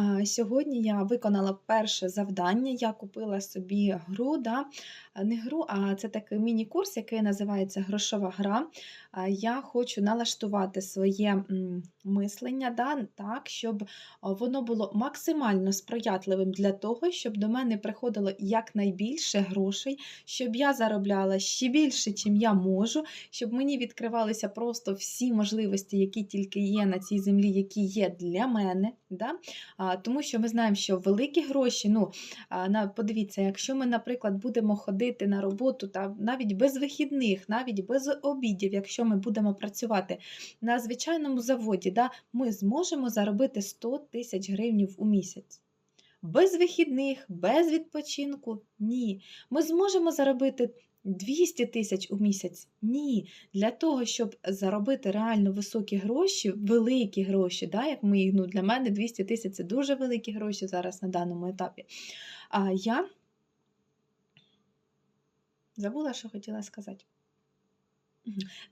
А, Сьогодні я виконала перше завдання. Я купила собі гру, да? не гру, а це такий міні-курс, який називається Грошова гра. Я хочу налаштувати своє мислення да? так, щоб воно було максимально сприятливим для того, щоб до мене приходило якнайбільше грошей, щоб я заробляла ще більше, чим я можу, щоб мені відкривалися просто всі можливості, які тільки є на цій землі, які є для мене. Да? Тому що ми знаємо, що великі гроші, ну подивіться, якщо ми, наприклад, будемо ходити на роботу та навіть без вихідних, навіть без обідів, якщо ми будемо працювати на звичайному заводі, да, ми зможемо заробити 100 тисяч гривень у місяць. Без вихідних, без відпочинку ні. Ми зможемо заробити 200 тисяч у місяць? Ні. Для того, щоб заробити реально високі гроші, великі гроші, да, як ми їх, ну, для мене 200 тисяч це дуже великі гроші зараз на даному етапі. А я забула, що хотіла сказати.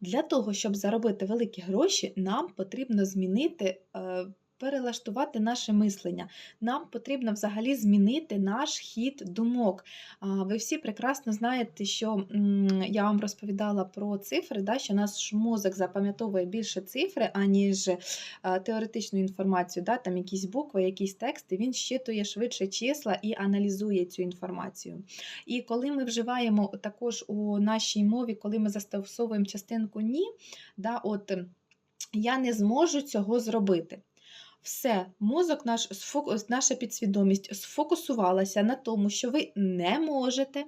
Для того, щоб заробити великі гроші, нам потрібно змінити. Перелаштувати наше мислення. Нам потрібно взагалі змінити наш хід думок. Ви всі прекрасно знаєте, що я вам розповідала про цифри, що наш мозок запам'ятовує більше цифри, аніж е, теоретичну інформацію, там якісь букви, якісь тексти, він щитує швидше числа і аналізує цю інформацію. І коли ми вживаємо також у нашій мові, коли ми застосовуємо частинку ні, от я не зможу цього зробити. Все, мозок наш, наша підсвідомість сфокусувалася на тому, що ви не можете.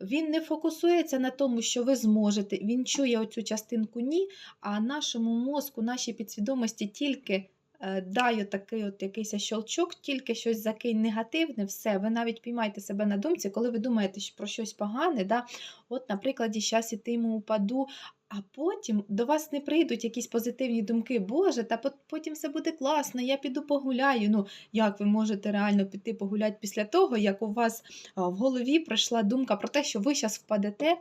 Він не фокусується на тому, що ви зможете. Він чує оцю частинку ні, а нашому мозку, нашій підсвідомості тільки е, дай такий от якийсь щелчок, тільки щось закинь негативне, все. Ви навіть піймаєте себе на думці, коли ви думаєте про щось погане. Да? От, наприклад, зараз ітиму упаду, а потім до вас не прийдуть якісь позитивні думки, Боже, та потім все буде класно, я піду погуляю. Ну, як ви можете реально піти погуляти після того, як у вас в голові пройшла думка про те, що ви зараз впадете,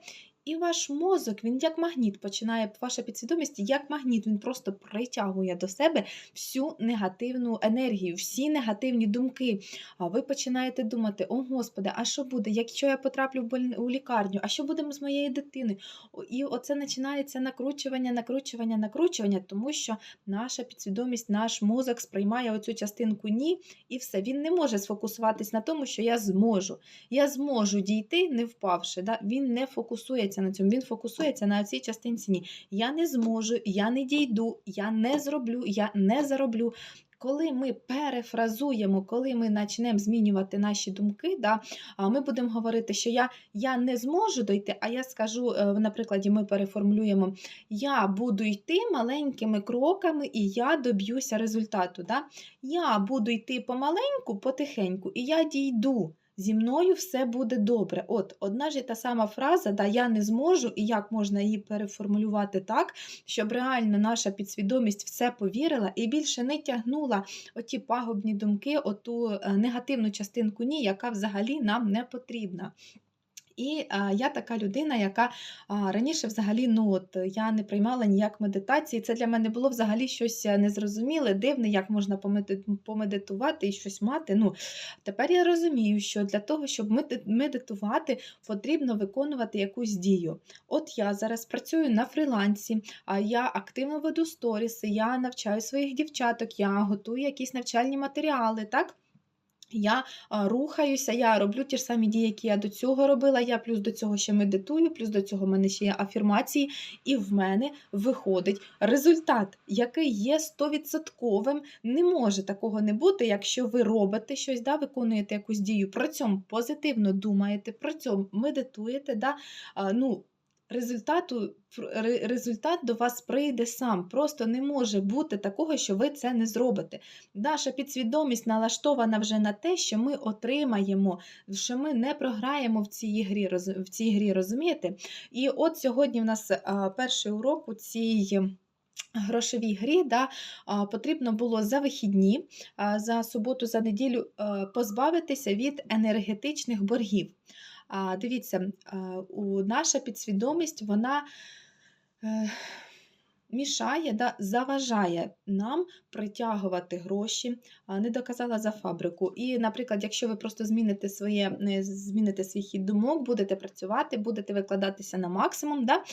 і ваш мозок, він як магніт починає, ваша підсвідомість, як магніт, він просто притягує до себе всю негативну енергію, всі негативні думки. А ви починаєте думати: о Господи, а що буде, якщо я потраплю у лікарню, а що буде з моєю дитиною? І оце починається накручування, накручування, накручування, тому що наша підсвідомість, наш мозок сприймає оцю частинку ні, і все. Він не може сфокусуватись на тому, що я зможу. Я зможу дійти, не впавши. Да? Він не фокусується на цьому, він фокусується на цій частинці ні. Я не зможу, я не дійду, я не зроблю, я не зароблю. Коли ми перефразуємо, коли ми почнемо змінювати наші думки, да, ми будемо говорити, що я, я не зможу дойти, а я скажу, е, на прикладі, ми переформулюємо, я буду йти маленькими кроками і я доб'юся результату. Да? Я буду йти помаленьку, потихеньку, і я дійду. Зі мною все буде добре. От одна ж і та сама фраза, да, я не зможу, і як можна її переформулювати так, щоб реально наша підсвідомість все повірила і більше не тягнула оті пагубні думки, оту е, негативну частинку ні, яка взагалі нам не потрібна. І а, я така людина, яка а, раніше взагалі ну от я не приймала ніяк медитації. Це для мене було взагалі щось е, незрозуміле, дивне, як можна помеди- помедитувати і щось мати. Ну, тепер я розумію, що для того, щоб меди- медитувати, потрібно виконувати якусь дію. От я зараз працюю на фрілансі, а я активно веду сторіси, я навчаю своїх дівчаток, я готую якісь навчальні матеріали. так? Я рухаюся, я роблю ті ж самі дії, які я до цього робила. Я плюс до цього ще медитую, плюс до цього в мене ще є афірмації, і в мене виходить результат, який є стовідсотковим. Не може такого не бути, якщо ви робите щось, да, виконуєте якусь дію, при цьому позитивно думаєте, при цьому медитуєте. Да, ну, Результату результат до вас прийде сам. Просто не може бути такого, що ви це не зробите. Наша підсвідомість налаштована вже на те, що ми отримаємо, що ми не програємо в цій грі, в цій грі розумієте? І от сьогодні в нас перший урок у цій. Грошовій грі да, потрібно було за вихідні, за суботу, за неділю позбавитися від енергетичних боргів. Дивіться, наша підсвідомість, вона е, мішає, да, заважає нам притягувати гроші, не доказала за фабрику. І, наприклад, якщо ви просто зміните своє, е, зміните свій хід думок, будете працювати, будете викладатися на максимум, да,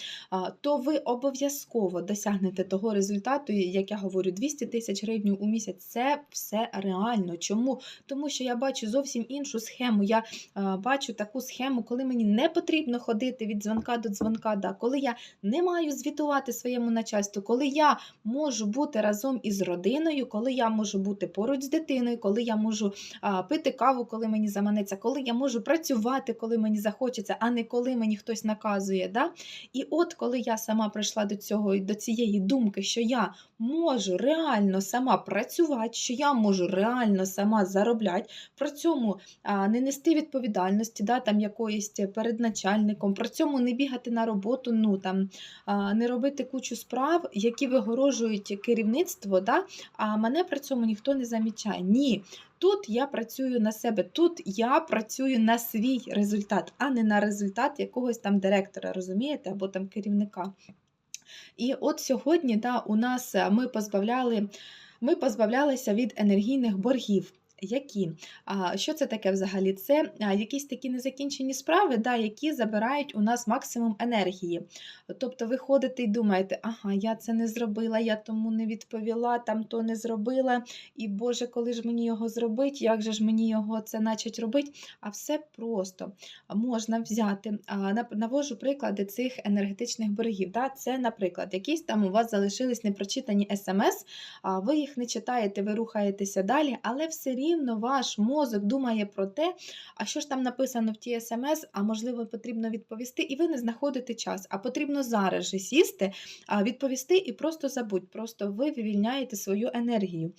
то ви обов'язково досягнете того результату, як я говорю, 200 тисяч гривень у місяць. Це все реально. Чому? Тому що я бачу зовсім іншу схему. Я бачу таку схему, коли мені не потрібно ходити від дзвонка до дзвонка, да, коли я не маю звітувати своєму начальству, коли я можу бути разом із родиною, коли я можу бути поруч з дитиною, коли я можу пити каву, коли мені заманеться, коли я можу працювати, коли мені захочеться, а не коли мені хтось наказує. Да? І от коли я сама прийшла до цього до цієї думки, що я можу реально сама працювати, що я можу реально сама заробляти, при цьому не нести відповідальності, да, там якоїсь перед начальником, при цьому не бігати на роботу, ну там не робити кучу справ, які вигорожують керівництво, да, а мене при цьому ніхто не замічає. Ні. Тут я працюю на себе, тут я працюю на свій результат, а не на результат якогось там директора, розумієте, або там керівника. І от сьогодні да, у нас ми позбавляли, ми позбавлялися від енергійних боргів. Які? Що це таке взагалі? Це якісь такі незакінчені справи, да, які забирають у нас максимум енергії. Тобто ви ходите і думаєте, ага, я це не зробила, я тому не відповіла, там то не зробила, і Боже, коли ж мені його зробить, як же ж мені його це начать робити? А все просто можна взяти. Навожу приклади цих енергетичних боргів. Да? Це, наприклад, якісь там у вас залишились непрочитані смс, ви їх не читаєте, ви рухаєтеся далі, але все рівно рівно ваш мозок думає про те, а що ж там написано в тій смс, а можливо, потрібно відповісти, і ви не знаходите час. А потрібно зараз же сісти, відповісти і просто забудь. Просто ви вивільняєте свою енергію.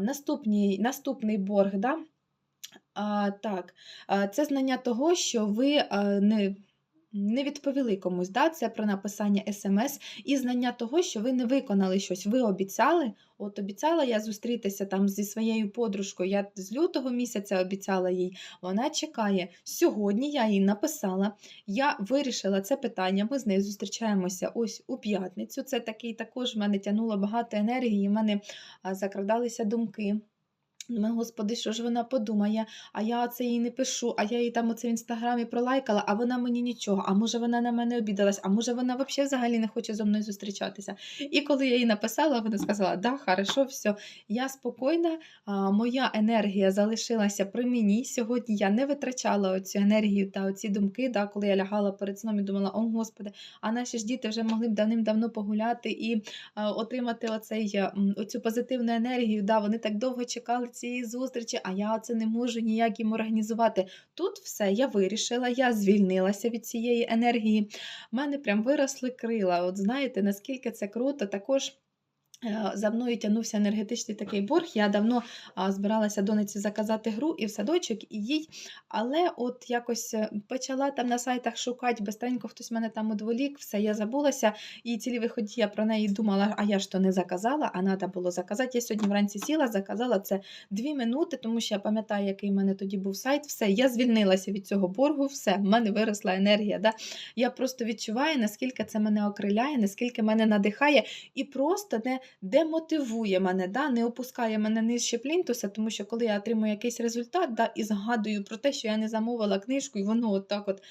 Наступний, наступний борг. да? А, Так, це знання того, що ви не не відповіли комусь, да? це про написання смс і знання того, що ви не виконали щось. Ви обіцяли, от обіцяла я зустрітися там зі своєю подружкою. Я з лютого місяця обіцяла їй, вона чекає. Сьогодні я їй написала, я вирішила це питання. Ми з нею зустрічаємося ось у п'ятницю. Це такий також в мене тянуло багато енергії, в мене закрадалися думки. Думаю, господи, що ж вона подумає, а я оце їй не пишу, а я їй там оце в інстаграмі пролайкала, а вона мені нічого, а може вона на мене обідалась, а може вона взагалі взагалі не хоче зі мною зустрічатися. І коли я їй написала, вона сказала, да, хорошо, все, я спокійна, моя енергія залишилася при мені. Сьогодні я не витрачала оцю енергію та оці думки, да, коли я лягала перед сном і думала, о Господи, а наші ж діти вже могли б давним-давно погуляти і отримати оцей, оцю позитивну енергію. Да, Вони так довго чекали цієї зустрічі, а я це не можу ніяк їм організувати. Тут все я вирішила, я звільнилася від цієї енергії. У мене прям виросли крила. От знаєте, наскільки це круто, також. Е, за мною тягнувся енергетичний такий борг. Я давно збиралася дониці заказати гру і в садочок, і їй. Але от якось е, почала там на сайтах шукати, безстренько хтось мене там одволік, все, я забулася. І цілі виході я про неї думала, а я ж то не заказала, а треба було заказати. Я сьогодні вранці сіла, заказала це дві минути, тому що я пам'ятаю, який в мене тоді був сайт. Все, я звільнилася від цього боргу, все, в мене виросла енергія. Да? Я просто відчуваю, наскільки це мене окриляє, наскільки мене надихає, і просто не демотивує мене, да, не опускає мене нижче плінтуса, тому що коли я отримую якийсь результат да, і згадую про те, що я не замовила книжку, і воно от так от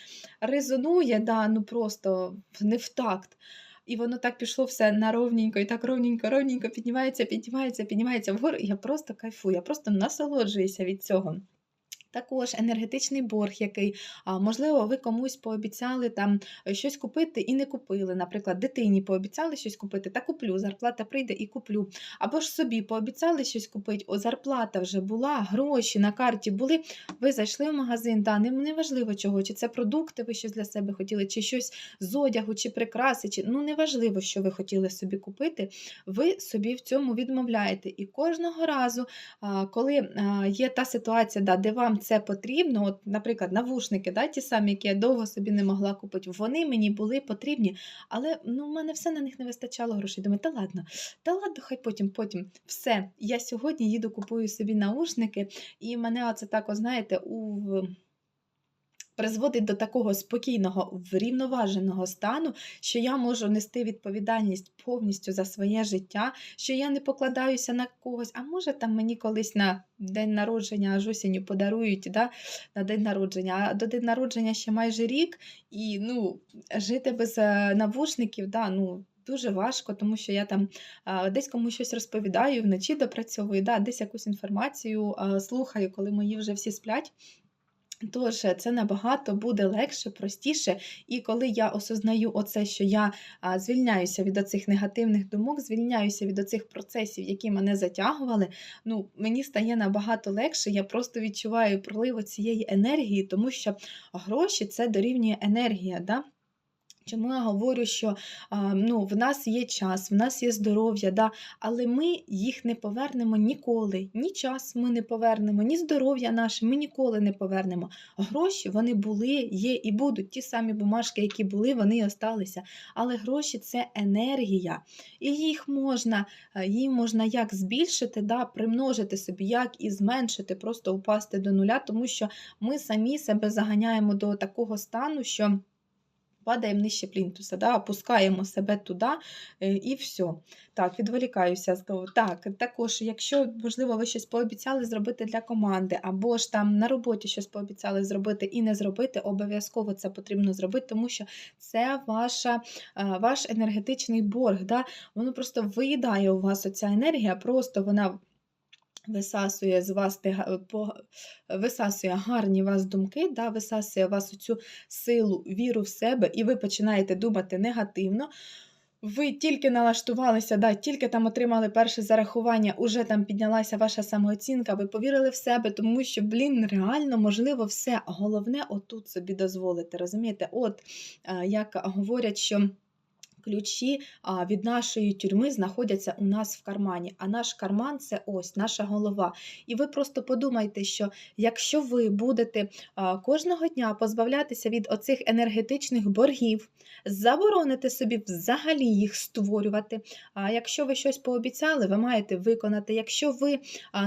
резонує, да, ну просто не в такт. І воно так пішло все на ровненько, і так ровненько, ровненько піднімається, піднімається, піднімається вгору. Я просто кайфую, я просто насолоджуюся від цього. Також енергетичний борг, який, можливо, ви комусь пообіцяли там е, щось купити і не купили. Наприклад, дитині пообіцяли щось купити, та куплю, зарплата прийде і куплю. Або ж собі пообіцяли щось купити, о, зарплата вже була, гроші на карті були. Ви зайшли в магазин, да, неважливо чого, чи це продукти, ви щось для себе хотіли, чи щось з одягу, чи прикраси, чи ну неважливо, що ви хотіли собі купити, ви собі в цьому відмовляєте. І кожного разу, коли є та ситуація, де вам це потрібно, от, наприклад, навушники, да, ті самі, які я довго собі не могла купити, вони мені були потрібні, але ну, в мене все на них не вистачало грошей. Думаю, та ладно, та ладно, хай потім, потім. Все. Я сьогодні їду, купую собі наушники, і мене оце так, знаєте, у призводить до такого спокійного, врівноваженого стану, що я можу нести відповідальність повністю за своє життя, що я не покладаюся на когось. А може, там мені колись на день народження аж осінню подарують да, на день народження, а до день народження ще майже рік, і ну, жити без е, навушників, да, ну. Дуже важко, тому що я там а, десь комусь щось розповідаю, вночі допрацьовую, да, десь якусь інформацію а, слухаю, коли мої вже всі сплять. Тож е, це набагато буде легше, простіше. І коли я осознаю оце, що я звільняюся від оцих негативних думок, звільняюся від оцих процесів, які мене затягували, ну, мені стає набагато легше. Я просто відчуваю прилив цієї енергії, тому що гроші це дорівнює енергія. Да? Чому я говорю, що ну, в нас є час, в нас є здоров'я, да, але ми їх не повернемо ніколи. Ні час ми не повернемо, ні здоров'я наше ми ніколи не повернемо. Гроші вони були, є і будуть. Ті самі бумажки, які були, вони і осталися. Але гроші це енергія. І їх можна, її можна як збільшити, да, примножити собі, як і зменшити, просто упасти до нуля, тому що ми самі себе заганяємо до такого стану, що падаємо нижче плінтуса, да, опускаємо себе туди е, і все. Так, відволікаюся. Так, також, якщо, можливо, ви щось пообіцяли зробити для команди, або ж там на роботі щось пообіцяли зробити і не зробити, обов'язково це потрібно зробити, тому що це ваша, ваш енергетичний борг. Да? Воно просто виїдає у вас оця енергія, просто вона висасує з вас висасує гарні вас думки, да, висасує вас цю силу, віру в себе, і ви починаєте думати негативно. Ви тільки налаштувалися, да, тільки там отримали перше зарахування, уже там піднялася ваша самооцінка, ви повірили в себе, тому що, блін, реально можливо все. Головне отут собі дозволити. Розумієте? От як говорять, що. Ключі від нашої тюрми знаходяться у нас в кармані, а наш карман це ось наша голова. І ви просто подумайте, що якщо ви будете кожного дня позбавлятися від оцих енергетичних боргів, забороните собі взагалі їх створювати. А якщо ви щось пообіцяли, ви маєте виконати. Якщо ви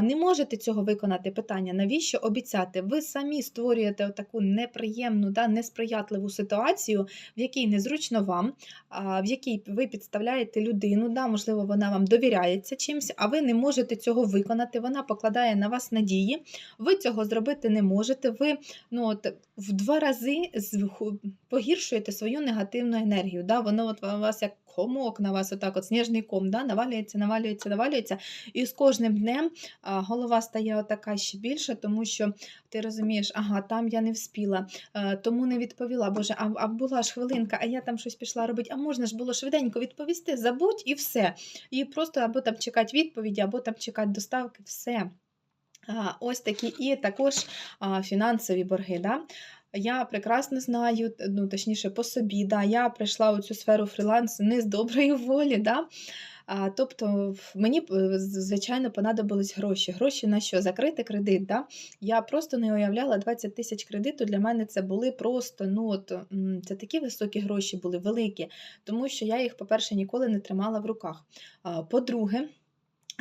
не можете цього виконати, питання, навіщо обіцяти? Ви самі створюєте таку неприємну, да, несприятливу ситуацію, в якій незручно вам. в якій ви підставляєте людину, да, можливо, вона вам довіряється чимось, а ви не можете цього виконати, вона покладає на вас надії, ви цього зробити не можете. Ви ну, от, в два рази погіршуєте свою негативну енергію. Да? Воно от вас як комок на вас, отак от сніжний ком, да? навалюється, навалюється, навалюється. І з кожним днем голова стає отака ще більше, тому що ти розумієш, ага, там я не вспіла, а, тому не відповіла. Боже, а, а була ж хвилинка, а я там щось пішла робити, а можна ж було швиденько відповісти, забудь і все. І просто або там чекати відповіді, або там чекати доставки, все. Ось такі і також фінансові борги. Да? Я прекрасно знаю, ну точніше по собі, да, я прийшла у цю сферу фрілансу не з доброї волі. Да? А, Тобто мені звичайно понадобились гроші. Гроші на що? Закрити кредит. Да? Я просто не уявляла 20 тисяч кредиту. Для мене це були просто ну от це такі високі гроші були великі, тому що я їх, по-перше, ніколи не тримала в руках. По-друге,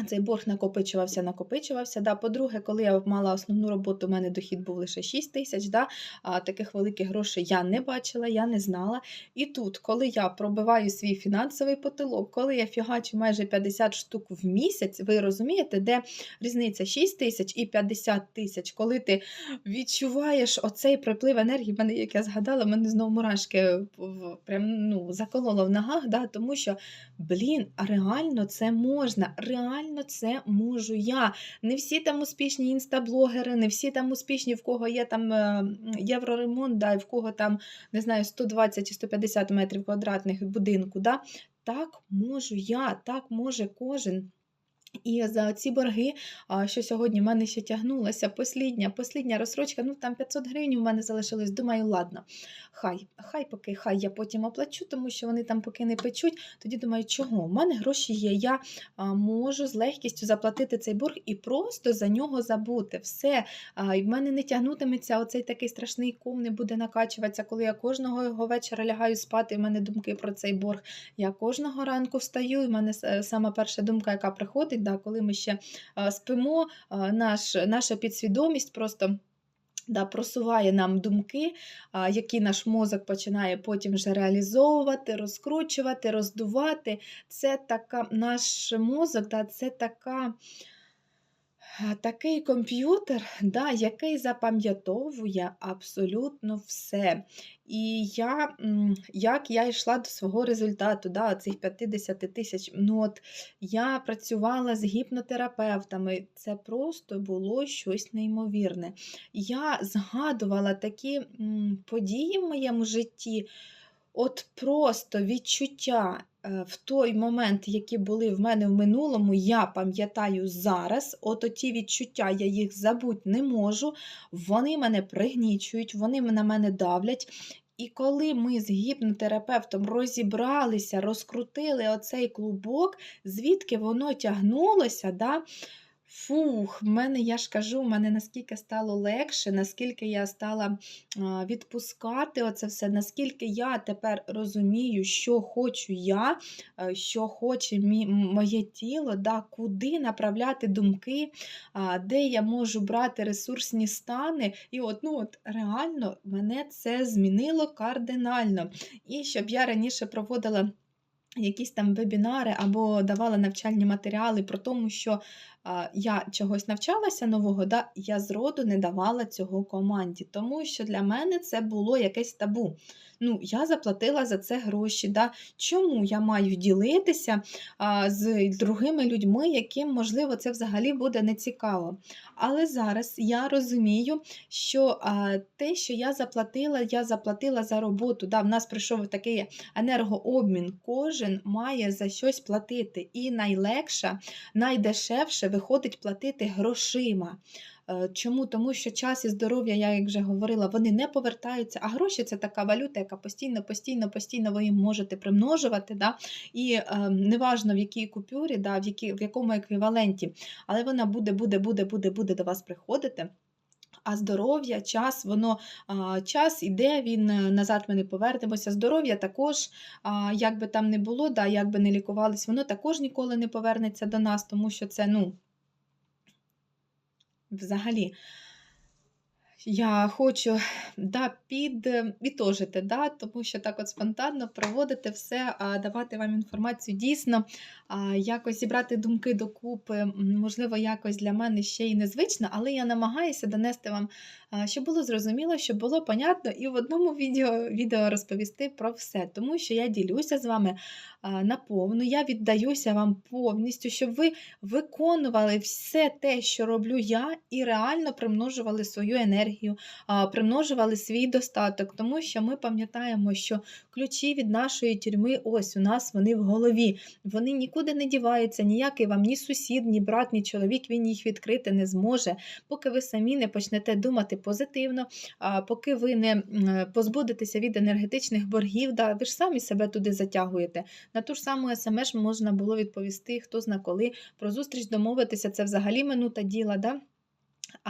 цей борг накопичувався, накопичувався. Да. По-друге, коли я мала основну роботу, у мене дохід був лише 6 тисяч. Да. А таких великих грошей я не бачила, я не знала. І тут, коли я пробиваю свій фінансовий потолок, коли я фігачу майже 50 штук в місяць, ви розумієте, де різниця 6 тисяч і 50 тисяч, коли ти відчуваєш оцей приплив енергії, мене, як я згадала, мене знову мурашки прям, ну, закололо в ногах, да, тому що, блін, реально це можна. реально реально це можу я. Не всі там успішні інстаблогери, не всі там успішні, в кого є там е, євроремонт, да, і в кого там, не знаю, 120 чи 150 метрів квадратних будинку. Да? Так можу я, так може кожен. І за ці борги, що сьогодні в мене ще тягнулася, послідня, послідня розсрочка, ну там 500 гривень у мене залишилось. Думаю, ладно, хай, хай поки хай я потім оплачу, тому що вони там поки не печуть. Тоді думаю, чого? У мене гроші є. Я можу з легкістю заплатити цей борг і просто за нього забути. Все. І в мене не тягнутиметься оцей такий страшний ком, не буде накачуватися, коли я кожного вечора лягаю спати, і в мене думки про цей борг. Я кожного ранку встаю, і в мене сама перша думка, яка приходить да, коли ми ще спимо, наш, наша підсвідомість просто да, просуває нам думки, які наш мозок починає потім вже реалізовувати, розкручувати, роздувати. Це така наш мозок, да, це така. Такий комп'ютер, да, який запам'ятовує абсолютно все. І я, як я йшла до свого результату, да, цих 50 тисяч, ну от я працювала з гіпнотерапевтами, це просто було щось неймовірне. Я згадувала такі події в моєму житті, от просто відчуття в той момент, які були в мене в минулому, я пам'ятаю зараз. От оті відчуття, я їх забути не можу. Вони мене пригнічують, вони на мене давлять. І коли ми з гіпнотерапевтом розібралися, розкрутили оцей клубок, звідки воно тягнулося, да, Фух, в мене, я ж кажу, в мене наскільки стало легше, наскільки я стала відпускати оце все, наскільки я тепер розумію, що хочу я, е, що хоче моє тіло, да, куди направляти думки, де я можу брати ресурсні стани. І от, ну, от реально мене це змінило кардинально. І щоб я раніше проводила. Якісь там вебінари або давала навчальні матеріали про тому, що я чогось навчалася нового, да, я зроду не давала цього команді, тому що для мене це було якесь табу. Ну, я заплатила за це гроші. Да? Чому я маю ділитися а, з другими людьми, яким, можливо, це взагалі буде нецікаво. Але зараз я розумію, що а, те, що я заплатила, я заплатила за роботу. Да? В нас прийшов такий енергообмін. Кожен має за щось платити. І найлегше, найдешевше виходить платити грошима. Е, Чому? Тому що час і здоров'я, я як вже говорила, вони не повертаються, а гроші це така валюта, яка постійно, постійно, постійно ви їм можете примножувати. Да? І е, неважно в якій купюрі, да, в, які, в якому еквіваленті, але вона буде, буде, буде, буде, буде до вас приходити. А здоров'я, час, воно час іде, він е, назад ми не повернемося. Здоров'я також, як би там не було, да, як би не лікувались, воно також ніколи не повернеться до нас, тому що це, ну, взагалі. Я хочу да, підвітожити, да, тому що так от спонтанно проводити все, давати вам інформацію дійсно, якось зібрати думки докупи, можливо, якось для мене ще й незвично, але я намагаюся донести вам, щоб було зрозуміло, щоб було понятно, і в одному відео, відео розповісти про все, тому що я ділюся з вами наповну, я віддаюся вам повністю, щоб ви виконували все те, що роблю я, і реально примножували свою енергію, а, примножували свій достаток, тому що ми пам'ятаємо, що ключі від нашої тюрми, ось у нас вони в голові. Вони нікуди не діваються, ніякий вам ні сусід, ні брат, ні чоловік, він їх відкрити не зможе, поки ви самі не почнете думати позитивно, поки ви не позбудетеся від енергетичних боргів, да, ви ж самі себе туди затягуєте. На ту ж саму смс можна було відповісти, хто зна коли, про зустріч домовитися, це взагалі минута діла. Да?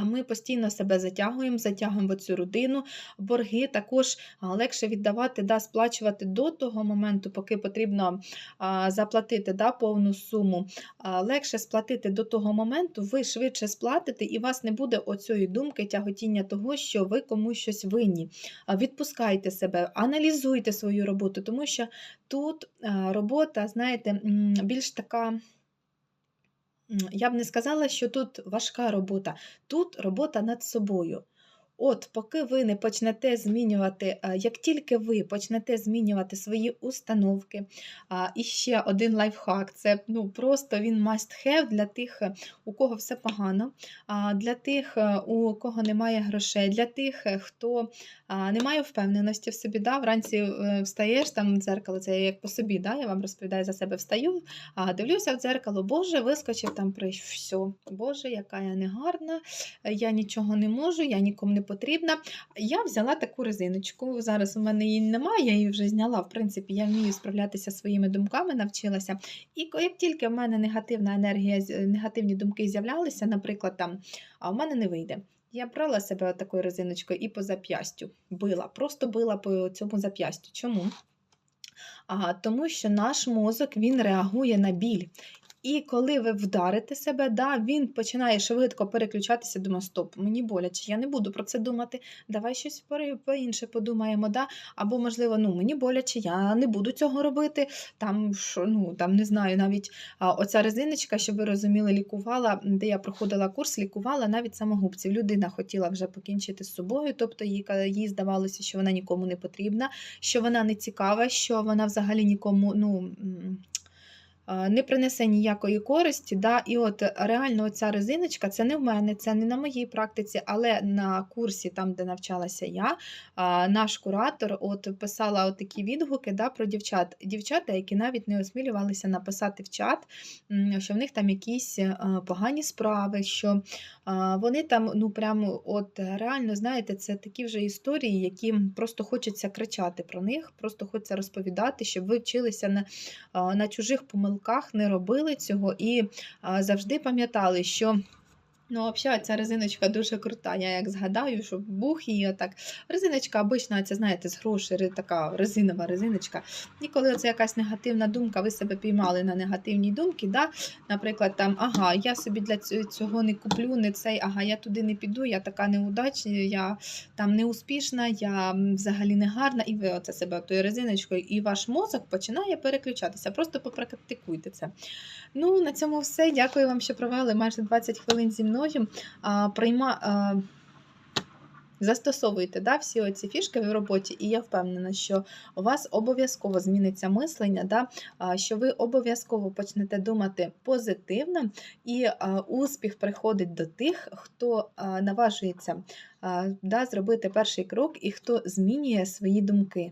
А ми постійно себе затягуємо, затягуємо цю родину. Борги також легше віддавати, да, сплачувати до того моменту, поки потрібно заплатити да, повну суму. Легше сплатити до того моменту, ви швидше сплатите, і у вас не буде оцієї думки, тяготіння того, що ви комусь щось винні. Відпускайте себе, аналізуйте свою роботу, тому що тут робота, знаєте, більш така. Я б не сказала, що тут важка робота, тут робота над собою. От, поки ви не почнете змінювати, е, як тільки ви почнете змінювати свої установки, і ще один лайфхак це ну, просто він must have для тих, е, у кого все погано, для тих, е, у кого немає грошей, для тих, хто не має впевненості в собі. Да? Вранці встаєш там в дзеркало, це як по собі, да? я вам розповідаю за себе, встаю, дивлюся в дзеркало, Боже, вискочив там прищ, все, Боже, яка я негарна, я нічого не можу, я нікому не потрібна. Я взяла таку резиночку. Зараз у мене її немає, я її вже зняла. В принципі, я вмію справлятися своїми думками, навчилася. І як тільки в мене негативна енергія, негативні думки з'являлися, наприклад, там, а в мене не вийде. Я брала себе такою резиночкою і по зап'ястю била, просто била по цьому зап'ястю. Чому? А, тому що наш мозок він реагує на біль. І коли ви вдарите себе, да, він починає швидко переключатися, думає, стоп, мені боляче, я не буду про це думати, давай щось пори- по-інше подумаємо. Да? Або, можливо, ну, мені боляче, я не буду цього робити. Там, що, ну, там не знаю, навіть оця резиночка, щоб ви розуміли, лікувала, де я проходила курс, лікувала навіть самогубців. Людина хотіла вже покінчити з собою, тобто їй, їй здавалося, що вона нікому не потрібна, що вона не цікава, що вона взагалі нікому, ну. Не принесе ніякої користі. Да? І от реально ця резиночка, це не в мене, це не на моїй практиці, але на курсі, там, де навчалася я, наш куратор от писала от такі відгуки да, про дівчат. Дівчата, які навіть не осмілювалися написати в чат, що в них там якісь е, погані справи, що вони там, ну прямо от реально, знаєте, це такі вже історії, які просто хочеться кричати про них, просто хочеться розповідати, щоб ви вчилися на на чужих помилках, не робили цього і завжди пам'ятали, що. Ну, взагалі, ця резиночка дуже крута. Я як згадаю, що бух її отак. Резиночка обична, це знаєте, з грошей, така резинова резиночка. І коли це якась негативна думка, ви себе піймали на негативній думці, да? наприклад, там, ага, я собі для цього не куплю, не цей, ага, я туди не піду, я така неудачна, я там неуспішна, я взагалі не гарна, і ви оце себе тою резиночкою, і ваш мозок починає переключатися. Просто попрактикуйте це. Ну, на цьому все. Дякую вам, що провели майже 20 хвилин зі мною. А, прийма, застосовуйте да, всі оці фішки в роботі, і я впевнена, що у вас обов'язково зміниться мислення, да, що ви обов'язково почнете думати позитивно, і успіх приходить до тих, хто наважується да, зробити перший крок і хто змінює свої думки.